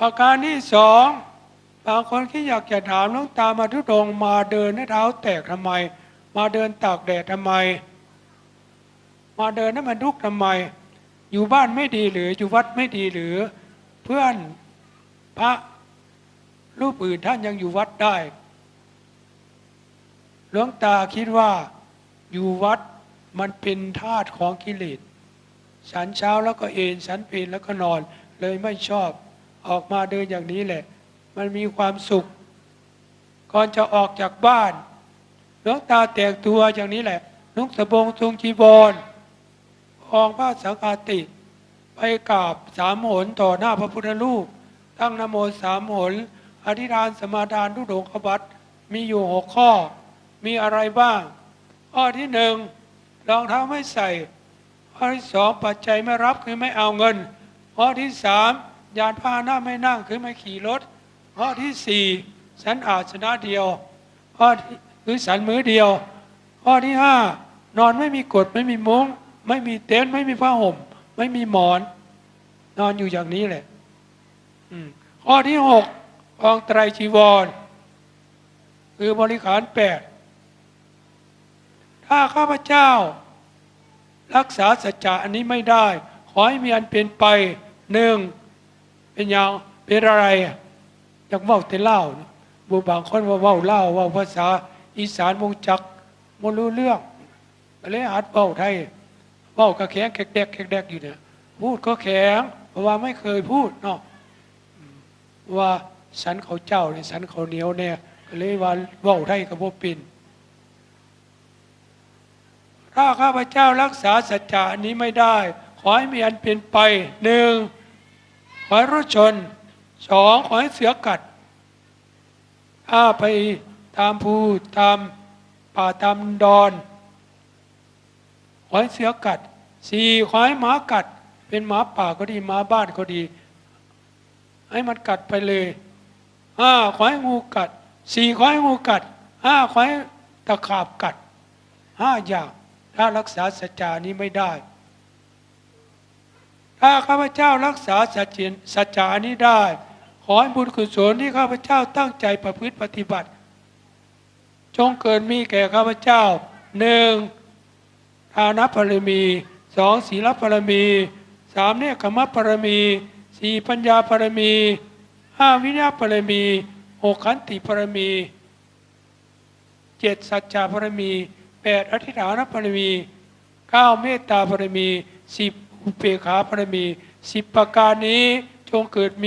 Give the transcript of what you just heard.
ประการที่สองบางคนที่อยากจะถามหลวงตามาทุดงมาเดินให้เท้าแตกทำไม มาเดินตากแดดทำไม มาเดินให้มันทุกข์ทำไม อยู่บ้านไม่ดีหรืออยู่วัดไม่ดีหรือเพื่อนพระรูปอื่นท่านยังอยู่วัดได้หลวงตาคิดว่าอยู่วัดมันเป็นธาตุของกิเลสฉันเช้าแล้วก็เอนฉันเพลแล้วก็นอนเลยไม่ชอบ ออกมาเดินอย่างนี้แหละ มันมีความสุข ก่อนจะออกจากบ้านหลวงตาแต่งตัวอย่างนี้แหละนุ่งสบงทรงจีบอลคองผ้าสังฆาติ ไปกราบสามหนต่อหน้าพระพุทธรูป ตั้งนโมสามหนอธิษฐานสมาทานทุดงควัตมีอยู่หกข้อ มีอะไรบ้าง ข้อที่หนึ่งรองเท้าไม่ใส่ ข้อที่สองปัจจัยไม่รับคือไม่เอาเงิน ข้อที่สาม ยานพาหนะไม่นั่งคือไม่ขี่รถข้อที่สี่สันอาสนะเดียวข้อที่คือสันมือเดียว ข้อที่ห้านอนไม่มีกฎไม่มีมุ้ง ไม่มีเต็นท์ไม่มีผ้าห่ม ไม่มีหมอน นอนอยู่อย่างนี้แหละข้อที่หกกองไตรจีวร คือบริขารแปดถ้าข้าพเจ้า รักษาสัจจะอันนี้ไม่ได้ ขอให้มีอันเป็นไปหนึ่ง เป็นย่างเป็นอะไรอยากเว่าแต่เล่าบุบางคนว่าเว่าเล่าว่าภาษาอีสานมงจักมรู้เรื่องก็เลยหัดเว้าไทยเว้ากระแข็งแขกแดกแขกแดกอยู่เนี่ยพูดก็แข็งเพราะว่าไม่เคยพูดเนาะว่าสันเขาเจ้าเนี่ยสันเขาเหนียวเนี่ยก็เลยว่าเว้าไทยกับพวกปินถ้าข้าพเจ้ารักษาสัจจะนี้ไม่ได้ ขอให้มีอันเป็นไปหนึ่ง ขอให้รถชนสองขอให้เสือกัดถ้าไปตามภูตามป่าตามดอนขอให้เสือกัดสี่ขอให้หมากัด เป็นหมาป่าก็ดีหมาบ้านก็ดี ให้มันกัดไปเลยห้าขอให้งูกัดสี่ขอให้งูกัดห้าขอให้ตะขาบกัดห้าอย่างถ้ารักษาสัจจานี้ไม่ได้ ถ้าข้าพเจ้ารักษาสัจจิสัจจานี้ได้ ขอให้บุญกุศลที่ข้าพเจ้าตั้งใจประพฤติปฏิบัติ จงเกิดมีแก่ข้าพเจ้าหนึ่งทานบารมีสองศีลบารมีสามเนคขมบารมีสี่ปัญญาบารมีห้าวิญญาบารมีหกขันติบารมีเจ็ดสัจจาบารมีแปดอธิษฐานบารมีเก้าเมตตาบารมีสิบ อุเบกขาพระมีสิบประการนี้จงเกิดมี